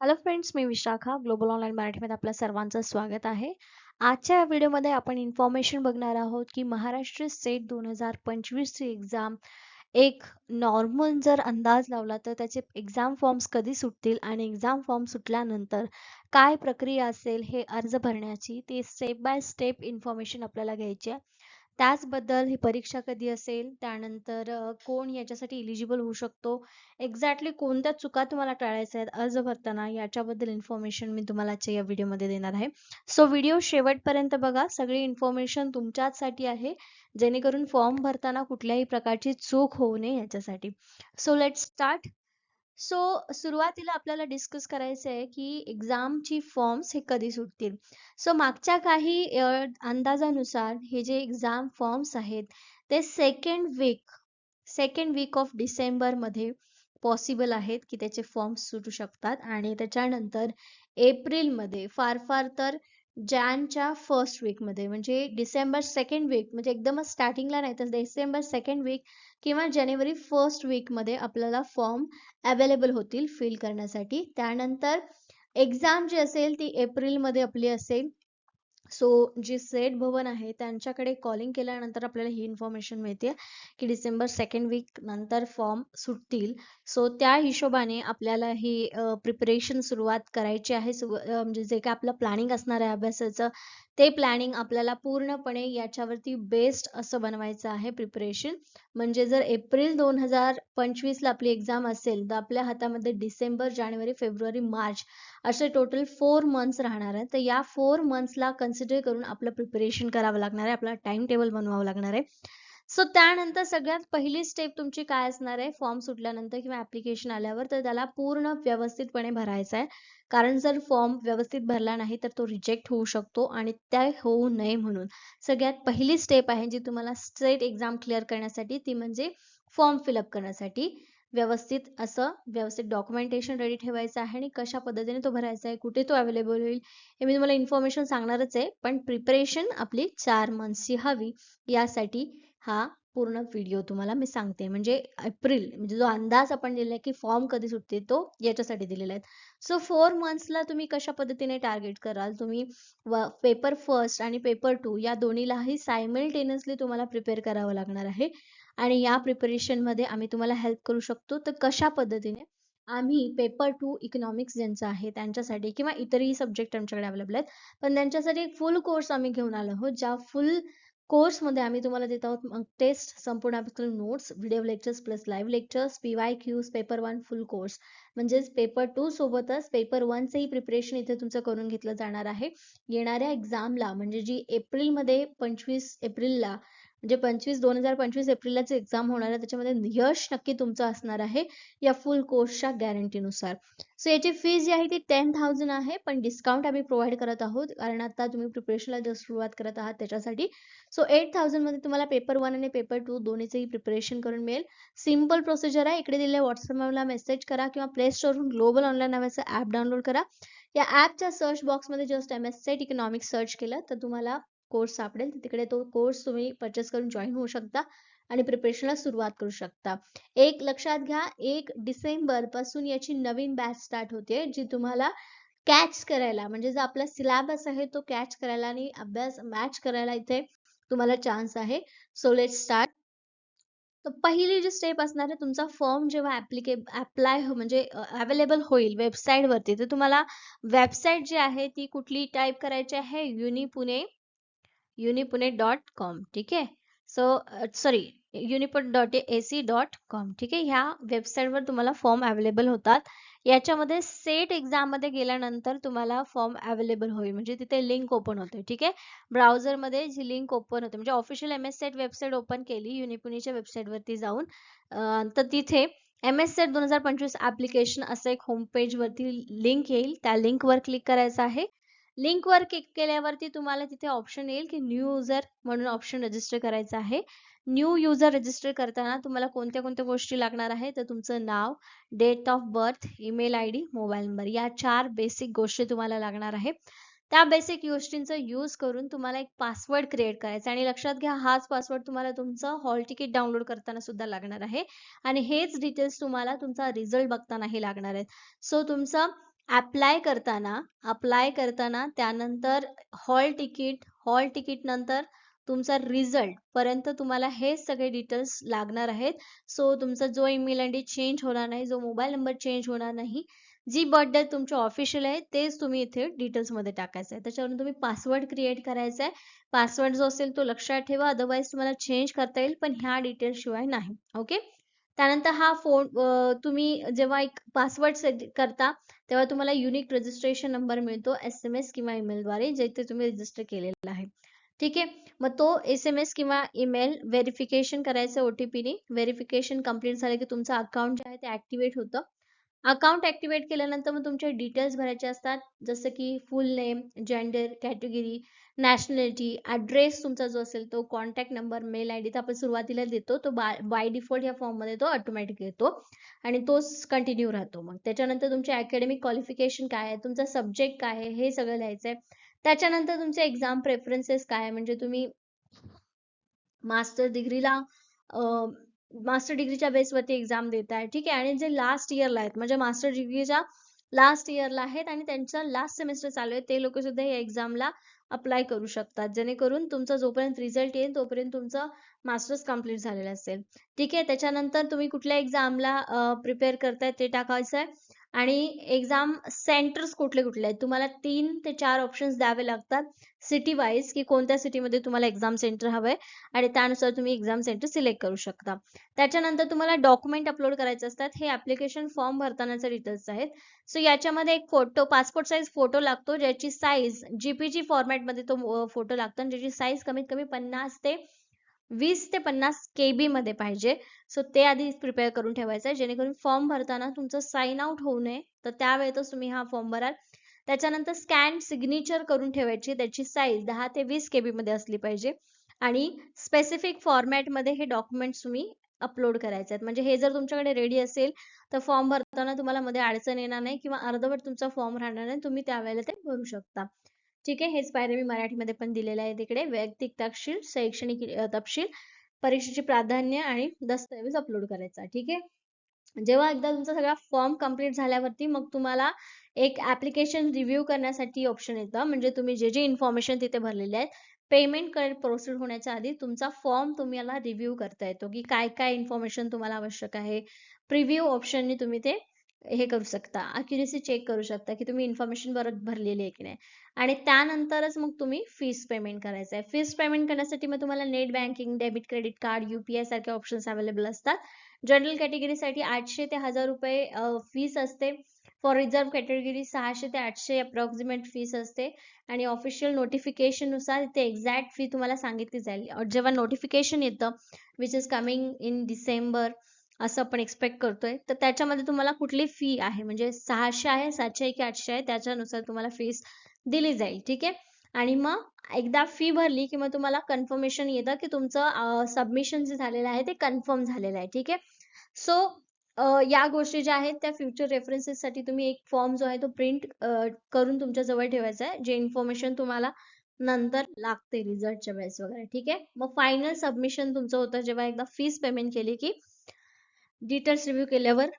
Hello friends मी Vishakha global online मराठीमध्ये आपल्या सर्वांचं स्वागत आहे. आजच्या या व्हिडिओमध्ये आपण इन्फॉर्मेशन बघणार आहोत की महाराष्ट्र स्टेट दोन हजार पंचवीसची एक्झाम एक नॉर्मल जर अंदाज लावला तर त्याचे एक्झाम फॉर्म्स कधी सुटतील आणि एक्झाम फॉर्म सुटल्यानंतर काय प्रक्रिया असेल हे अर्ज भरण्याची ते स्टेप बाय स्टेप इन्फॉर्मेशन आपल्याला घ्यायची आहे. त्याचबद्दल ही परीक्षा कधी असेल त्यानंतर कोण याच्यासाठी इलिजिबल होऊ शकतो? एक्झॅक्टली कोणत्या चुका तुम्हाला टाळायच्या आहेत? अर्ज भरताना याच्याबद्दल इन्फॉर्मेशन मी तुम्हाला आजच्या या व्हिडिओमध्ये देणार आहे. सो व्हिडिओ शेवटपर्यंत बघा. सगळी इन्फॉर्मेशन तुमच्याचसाठी आहे. जेणेकरून फॉर्म भरताना कुठल्याही प्रकारची चूक होऊ नये याच्यासाठी. सो लेट स्टार्ट सो सुरुवातीला आपल्याला डिस्कस करायचं आहे की एक्झामची फॉर्म्स हे कधी सुटतील? सो मागच्या काही अंदाजानुसार हे जे एक्झाम फॉर्म्स आहेत ते second week second week of डिसेंबरमध्ये पॉसिबल आहेत की त्याचे फॉर्म्स सुटू शकतात. आणि त्याच्यानंतर एप्रिलमध्ये फार फार तर जॅनच्या फर्स्ट वीकमध्ये म्हणजे डिसेंबर सेकंड वीक म्हणजे एकदमच स्टार्टिंगला नाही तर डिसेंबर सेकंड वीक किंवा जानेवारी फर्स्ट वीकमध्ये आपल्याला फॉर्म अवेलेबल होतील फिल करण्यासाठी. त्यानंतर एक्झाम जी असेल ती एप्रिलमध्ये आपली असेल. सो जे सेट भवन आहे त्यांच्याकडे कॉलिंग केल्यानंतर आपल्याला ही इन्फॉर्मेशन मिळते की डिसेंबर सेकंड वीक नंतर फॉर्म सुटतील. सो त्या हिशोबाने आपल्याला ही प्रिपरेशन सुरुवात करायची आहे. म्हणजे जे काय आपलं प्लॅनिंग असणार आहे अभ्यासाचं ते प्लॅनिंग आपल्याला पूर्णपणे याच्यावरती बेस्ड असं बनवायचं आहे प्रिपरेशन म्हणजे जर एप्रिल दोन हजार पंचवीसला आपली एक्झाम असेल तर आपल्या हातामध्ये डिसेंबर जानेवारी फेब्रुवारी मार्च असे टोटल फोर मंथ्स राहणार आहे. तर या फोर मंथ्सला कन्सिडर करून आपलं प्रिपरेशन करावं लागणार आहे. आपला टाइम टेबल बनवावं लागणार आहे. सो त्यानंतर सगळ्यात पहिली स्टेप तुमची काय असणार आहे? फॉर्म सुटल्यानंतर किंवा ऍप्लिकेशन आल्यावर तर त्याला पूर्ण व्यवस्थितपणे भरायचा आहे. कारण जर फॉर्म व्यवस्थित भरला नाही तर तो रिजेक्ट होऊ शकतो आणि त्या होऊ नये म्हणून. सगळ्यात पहिली स्टेप आहे जी तुम्हाला स्ट्रेट एक्झाम क्लिअर करण्यासाठी ती म्हणजे फॉर्म फिलअप करण्यासाठी. व्यवस्थित असं व्यवस्थित डॉक्युमेंटेशन रेडी ठेवायचं आहे आणि कशा पद्धतीने तो भरायचा आहे कुठे तो अवेलेबल होईल हे मी तुम्हाला इन्फॉर्मेशन सांगणारच आहे. पण प्रिपरेशन आपली चार मंथची हवी यासाठी हा पूर्ण व्हिडिओ तुम्हाला मी सांगते. म्हणजे एप्रिल म्हणजे जो अंदाज आपण दिलाय की फॉर्म कधी सुटते तो याच्यासाठी दिलेला आहे. सो फोर मंथ्सला तुम्ही कशा पद्धतीने टार्गेट कराल? तुम्ही पेपर फर्स्ट आणि पेपर टू या दोन्हीलाही सायमल्टेनियसली तुम्हाला प्रिपेअर करावं लागणार आहे. आणि या प्रिपरेशनमध्ये आम्ही तुम्हाला हेल्प करू शकतो. तर कशा पद्धतीने? आम्ही पेपर टू इकॉनॉमिक्स ज्यांचं आहे त्यांच्यासाठी किंवा इतरही सब्जेक्ट आमच्याकडे अवेलेबल आहेत. पण त्यांच्यासाठी एक फुल कोर्स आम्ही घेऊन आलो आहोत ज्या फुल कोर्समध्ये आम्ही तुम्हाला देत आहोत मग टेस्ट संपूर्ण अभ्यासक्रम notes video lectures plus live lectures P Y Qs paper one full course म्हणजेच पेपर टू सोबतच पेपर वनचंही प्रिपरेशन इथे तुमचं करून घेतलं जाणार आहे. येणाऱ्या एक्झामला म्हणजे जी एप्रिलमध्ये पंचवीस एप्रिलला म्हणजे पंचवीस दोन हजार पंचवीस एप्रिललाच एक्झाम होणार आहे. त्याच्यामध्ये यश नक्की तुमचं असणार आहे या फुल कोर्सच्या गॅरंटीनुसार सो याची फीज जी आहे ती टेन थाउजंड आहे पण डिस्काउंट आम्ही प्रोव्हाइड करत आहोत कारण आता तुम्ही प्रिपरेशनला जस्ट सुरुवात करत आहात त्याच्यासाठी. सो एट थाउजंडमध्ये तुम्हाला पेपर वन आणि पेपर टू दोन्हीचंही प्रिपरेशन करून मिळेल. सिंपल प्रोसिजर आहे इकडे दिलेल्या व्हॉट्सअपला मेसेज करा किंवा प्ले स्टोरवरून ग्लोबल ऑनलाईन नावाचं ॲप डाउनलोड करा. या ॲपच्या सर्च बॉक्समध्ये just M S SET economics search केलं तर तुम्हाला कोर्स सापडेल तिकडे तो कोर्स तुम्ही परचेस करून जॉईन होऊ शकता आणि प्रिपरेशनला सुरुवात करू शकता. एक लक्षात घ्या एक डिसेंबरपासून याची नवीन बॅच स्टार्ट होते जी तुम्हाला कॅच करायला म्हणजे जो आपला सिलेबस आहे तो कॅच करायला आणि अभ्यास मॅच करायला इथे तुम्हाला चान्स आहे. सो लेट स्टार्ट तर पहिली जी स्टेप असणार आहे तुमचा फॉर्म जेव्हा ऍप्लिके अप्लाय हो, म्हणजे अवेलेबल होईल वेबसाईट वरती तर तुम्हाला वेबसाईट जी आहे ती कुठली टाईप करायची आहे? Uni Pune Unipune dot com ठीक आहे? So sorry युनिपुट dot A C dot com ठीक आहे? ह्या वेबसाईटवर तुम्हाला फॉर्म अवेलेबल होतात. याच्यामध्ये सेट एक्झाममध्ये गेल्यानंतर तुम्हाला फॉर्म अवेलेबल होईल. म्हणजे तिथे लिंक ओपन होते ठीक आहे? ब्राउझरमध्ये जी लिंक ओपन होते म्हणजे official M S SET website open केली युनिपुनीच्या वेबसाईटवरती जाऊन तर तिथे एम एस सेट दोन हजार पंचवीस ॲप्लिकेशन असं एक होम पेजवरती लिंक येईल. त्या लिंकवर क्लिक करायचं आहे. लिंकवर क्लिक केल्यावरती तुम्हाला तिथे ऑप्शन येईल की न्यू युजर म्हणून ऑप्शन रजिस्टर करायचं आहे. न्यू युजर रजिस्टर करताना तुम्हाला कोणत्या कोणत्या गोष्टी लागणार आहे? तर तुमचं नाव date of birth email I D mobile number या चार बेसिक गोष्टी तुम्हाला लागणार आहे. त्या बेसिक गोष्टींचा यूज करून तुम्हाला एक पासवर्ड क्रिएट करायचा आणि लक्षात घ्या हाच पासवर्ड तुम्हाला तुमचं हॉल तिकीट डाउनलोड करताना सुद्धा लागणार आहे. आणि हेच डिटेल्स तुम्हाला तुमचा रिझल्ट बघतानाही लागणार आहेत. सो तुमचा अप्लाय करताना अप्लाय करताना त्यानंतर हॉल तिकीट हॉल तिकीट नंतर तुमचा रिझल्ट पर्यंत तुम्हाला हे सगळे डिटेल्स लागणार आहेत. सो तुमचा जो ईमेल आय डी चेंज होणार नाही जो मोबाईल नंबर चेंज होणार नाही जी बर्थ डेट तुमची ऑफिशियल आहे तेच तुम्ही इथे डिटेल्समध्ये टाकायचं आहे. त्याच्यावरून तुम्ही पासवर्ड क्रिएट करायचा आहे. पासवर्ड जो असेल तो लक्षात ठेवा अदरवाईज तुम्हाला चेंज करता येईल पण ह्या डिटेल्स शिवाय नाही. ओके त्यानंतर हा फोन तुम्ही जेव्हा एक पासवर्ड सेट करता तेव्हा तुम्हाला युनिक रजिस्ट्रेशन नंबर मिळतो एस एम एस किंवा ईमेलद्वारे जिथे तुम्ही रजिस्टर केलेला आहे. ठीक आहे? मग तो एस एम एस किंवा ईमेल व्हेरिफिकेशन करायचं ओ टी पीने व्हेरिफिकेशन कंप्लीट झालं की तुमचं अकाउंट जे आहे ते ऍक्टिव्हेट होतं. अकाउंट ऍक्टिव्हेट केल्यानंतर मग तुमचे डिटेल्स भरायचे असतात. जसं की full name gender category nationality address तुमचा जो असेल तो contact number mail I D तर आपण सुरुवातीला देतो. तो बाय बाय डिफॉल्ट या फॉर्ममध्ये तो ऑटोमॅटिक येतो. आणि तोच कंटिन्यू राहतो मग. त्याच्यानंतर तुमचे अकॅडमिक क्वालिफिकेशन काय आहे? तुमचा सब्जेक्ट काय आहे? हे सगळं लिहायचं आहे त्याच्यानंतर तुमचे एक्झाम प्रेफरन्सेस काय आहे? म्हणजे तुम्ही मास्टर डिग्रीला मास्टर डिग्रीच्या बेसवरती एक्झाम देत आहे ठीक आहे? आणि जे लास्ट इयरला आहेत म्हणजे मास्टर डिग्रीच्या लास्ट इयरला आहेत आणि त्यांचा लास्ट सेमेस्टर चालू आहे ते लोक सुद्धा या एक्झामला अप्लाय करू शकतात. जेणेकरून तुमचा जोपर्यंत रिझल्ट येईल तोपर्यंत तुमचं मास्टर्स कंप्लीट झालेलं असेल. ठीक आहे? त्याच्यानंतर तुम्ही कुठल्या एक्झामला प्रिपेअर करताय ते टाकायचं आहे आणि एक्झाम सेंटर्स कुठले कुठले आहेत? तुम्हाला तीन ते चार ऑप्शन्स द्यावे लागतात सिटी वाईज की कोणत्या सिटीमध्ये तुम्हाला एक्झाम सेंटर हवं आहे आणि त्यानुसार तुम्ही एक्झाम सेंटर सिलेक्ट करू शकता. त्याच्यानंतर तुम्हाला डॉक्युमेंट अपलोड करायचे असतात. हे ऍप्लिकेशन फॉर्म भरतानाचे डिटेल्स आहेत. सो याच्यामध्ये एक फोटो पासपोर्ट साईज फोटो लागतो ज्याची साईज जीपीजी फॉर्मॅटमध्ये तो फोटो लागतो आणि ज्याची साईज कमीत कमी पन्नास ते वीस ते पन्नास के बी मध्ये पाहिजे. सो ते आधी प्रिपेअर करून ठेवायचं आहे. जेणेकरून फॉर्म भरताना तुमचं साइन आउट होऊ नये. तर त्यावेळेतच तुम्ही हा फॉर्म भराल. त्याच्यानंतर स्कॅन सिग्नेचर करून ठेवायची. त्याची साईज दहा ते वीस के मध्ये असली पाहिजे. आणि स्पेसिफिक फॉर्मॅटमध्ये हे डॉक्युमेंट्स तुम्ही अपलोड करायचे आहेत. म्हणजे हे जर तुमच्याकडे रेडी असेल तर फॉर्म भरताना तुम्हाला मध्ये अडचण येणार नाही किंवा अर्धवट तुमचा फॉर्म राहणार नाही. तुम्ही त्यावेळेला ते भरू शकता. ठीक आहे हेच पायरे मी मराठीमध्ये पण दिलेलं आहे तिकडे वैयक्तिक तपशील शैक्षणिक तपशील परीक्षेची प्राधान्य आणि दस्तऐवज अपलोड करायचा ठीक आहे? जेव्हा एकदा तुमचा सगळा फॉर्म कंप्लीट झाल्यावरती मग तुम्हाला एक ऍप्लिकेशन रिव्ह्यू करण्यासाठी ऑप्शन येतं. म्हणजे तुम्ही जे जे इन्फॉर्मेशन तिथे भरलेले आहेत पेमेंट कर प्रोसीड होण्याच्या आधी तुमचा फॉर्म तुम्हाला रिव्ह्यू करता येतो की काय काय इन्फॉर्मेशन तुम्हाला आवश्यक आहे. प्रिव्ह्यू ऑप्शनने तुम्ही ते हे करू शकता. अक्युरेसी चेक करू शकता की तुम्ही इन्फॉर्मेशन बरोबर भरलेली आहे की नाही. आणि त्यानंतरच मग तुम्ही फीस पेमेंट करायचं आहे. फीस पेमेंट करण्यासाठी मग तुम्हाला net banking debit credit card UPI सारखे ऑप्शन्स अवेलेबल असतात. जनरल कॅटेगरीसाठी आठशे ते हजार रुपये फीस असते. फॉर रिझर्व्ह कॅटेगरी सहाशे ते आठशे अप्रॉक्सिमेट फीस असते. आणि ऑफिशियल नोटिफिकेशननुसार एक्झॅक्ट फी तुम्हाला सांगितली जाईल. जेव्हा नोटिफिकेशन येतं which is coming in December असं आपण एक्सपेक्ट करतोय. तर त्याच्यामध्ये तुम्हाला कुठली फी आहे? म्हणजे सहाशे आहे सातशे की आठशे आहे? त्याच्यानुसार तुम्हाला फीस दिली जाईल. ठीक आहे? आणि मग एकदा फी भरली की मग तुम्हाला कन्फर्मेशन येतं की तुमचं सबमिशन जे झालेलं आहे ते कन्फर्म झालेलं आहे. ठीक आहे? सो या गोष्टी ज्या आहेत त्या फ्युचर रेफरन्सेससाठी तुम्ही एक फॉर्म जो आहे तो प्रिंट करून तुमच्या जवळ ठेवायचा आहे जे इन्फॉर्मेशन तुम्हाला नंतर लागते रिझल्टच्या वेळेस वगैरे. ठीक आहे? मग फायनल सबमिशन तुमचं होतं जेव्हा एकदा फीस पेमेंट केली की डिटेल्स रिव्ह्यू केल्यावर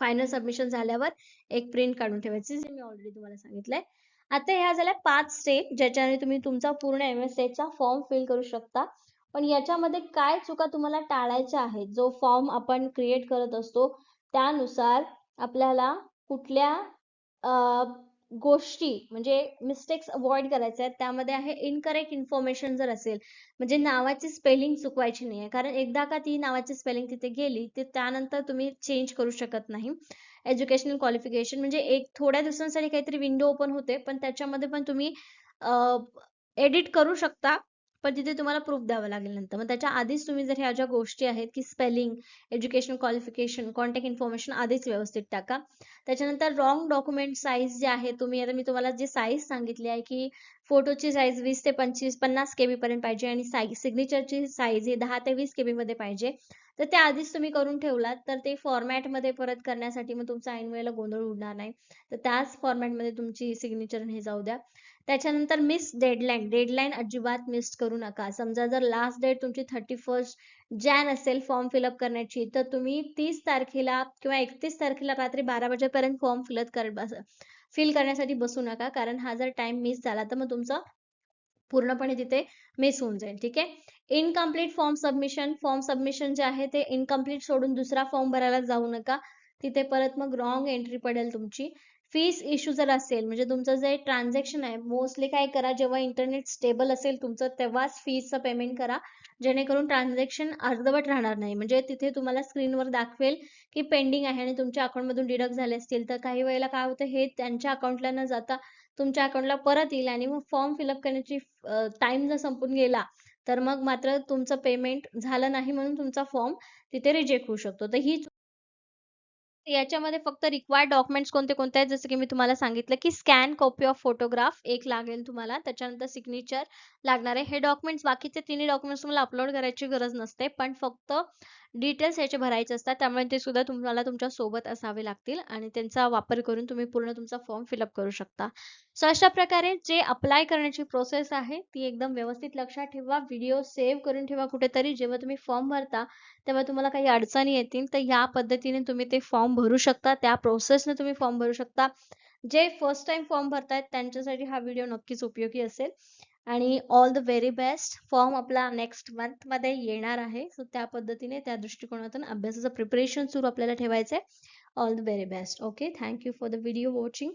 फायनल सबमिशन झाल्यावर एक प्रिंट काढून ठेवायची जे मी ऑलरेडी तुम्हाला सांगितलंय. आता ह्या झाल्या पाच स्टेप ज्याच्याने तुम्ही तुमचा पूर्ण एम एस चा फॉर्म फिल करू शकता. पण याच्यामध्ये काय चुका तुम्हाला टाळायच्या आहेत? जो फॉर्म आपण क्रिएट करत असतो त्यानुसार आपल्याला कुठल्या गोष्टी म्हणजे मिस्टेक्स अवॉइड करायचे आहेत त्यामध्ये आहे इनकरेक्ट इन्फॉर्मेशन जर असेल म्हणजे नावाची स्पेलिंग चुकवायची नाही आहे कारण एकदा का ती नावाची स्पेलिंग तिथे गेली ते त्यानंतर तुम्ही चेंज करू शकत नाही. एज्युकेशनल क्वालिफिकेशन म्हणजे एक थोड्या दिवसांसाठी काहीतरी विंडो ओपन होते पण त्याच्यामध्ये पण तुम्ही एडिट करू शकता. पण तिथे तुम्हाला प्रूफ द्यावं लागेल नंतर. मग त्याच्या आधीच तुम्ही जर ह्या ज्या गोष्टी आहेत की spelling education qualification contact information आधीच व्यवस्थित टाका. त्याच्यानंतर रॉंग डॉक्युमेंट साईज जे आहे तुम्ही आता मी तुम्हाला जे साईज सांगितली आहे की फोटोची साईज वीस ते पंचवीस पन्नास के बी पर्यंत पाहिजे आणि साई सिग्नेचरची साईज ही दहा ते वीस के बी मध्ये पाहिजे. तर त्या आधीच तुम्ही करून ठेवलात तर ते फॉर्मॅटमध्ये परत करण्यासाठी मग तुमचा ऐन वेळेला गोंधळ उडणार नाही. तर त्याच फॉर्मॅटमध्ये तुमची सिग्नेचर हे जाऊ द्या. त्याच्यानंतर मिस डेडलाईन डेडलाईन अजिबात मिस करू नका. समजा जर लास्ट डेट तुमची थर्टी फर्स्ट जॅन असेल फॉर्म फिलअप करण्याची तर तुम्ही तीस तारखेला किंवा एकतीस तारखेला रात्री बारा वाजेपर्यंत फॉर्म फिलअप कर फिल करण्यासाठी बसू नका कारण हा जर टाइम मिस झाला तर मग तुमचं पूर्णपणे तिथे मिस होऊन जाईल ठीक आहे? Incomplete form submission form submission जे आहे ते इनकम्प्लीट सोडून दुसरा फॉर्म भरायला जाऊ नका. तिथे परत मग रॉंग एंट्री पडेल तुमची. फीस इश्यू जर असेल म्हणजे तुमचं जे ट्रान्झॅक्शन आहे मोस्टली काय करा जेव्हा इंटरनेट स्टेबल असेल तुमचं तेव्हाच फीजचं पेमेंट करा. जेणेकरून ट्रान्झॅक्शन अर्धवट राहणार नाही. म्हणजे तिथे तुम्हाला स्क्रीनवर दाखवेल की पेंडिंग आहे आणि तुमच्या अकाउंटमधून डिडक्ट झाले असतील. तर काही वेळेला काय होतं हे त्यांच्या अकाउंटला न जाता तुमच्या अकाउंटला परत येईल आणि मग फॉर्म फिलअप करण्याची टाइम जर संपून गेला तर मग मात्र तुमचं पेमेंट झालं नाही म्हणून तुमचा फॉर्म तिथे रिजेक्ट होऊ शकतो. तर ही याच्यामध्ये फक्त रिक्वायर्ड डॉक्युमेंट्स कोणते कोणते आहेत? जसं की मी तुम्हाला सांगितलं की स्कॅन कॉपी ऑफ फोटोग्राफ एक लागेल तुम्हाला. त्याच्यानंतर सिग्नेचर लागणार आहे. हे डॉक्युमेंट्स बाकीचे तिन्ही डॉक्युमेंट्स तुम्हाला अपलोड करायची गरज नसते. पण फक्त डिटेल्स याचे भरायचे असतात त्यामुळे ते सुद्धा तुम्हाला तुमच्यासोबत असावे लागतील आणि त्यांचा वापर करून तुम्ही पूर्ण तुमचा फॉर्म फिलअप करू शकता. सो अशा प्रकारे जे अप्लाय करण्याची प्रोसेस आहे ती एकदम व्यवस्थित लक्षात ठेवा व्हिडिओ सेव्ह करून ठेवा कुठेतरी. जेव्हा तुम्ही फॉर्म भरता तेव्हा तुम्हाला काही अडचणी येतील तर या पद्धतीने तुम्ही ते फॉर्म भरू शकता. त्या प्रोसेसने तुम्ही फॉर्म भरू शकता. जे फर्स्ट टाइम फॉर्म भरतायत त्यांच्यासाठी हा व्हिडिओ नक्कीच उपयोगी असेल. आणि all the very best form आपला नेक्स्ट मंथमध्ये येणार आहे. सो त्या पद्धतीने त्या दृष्टिकोनातून अभ्यासाचं प्रिपरेशन सुरू आपल्याला ठेवायचं आहे all the very best okay thank you for the video watching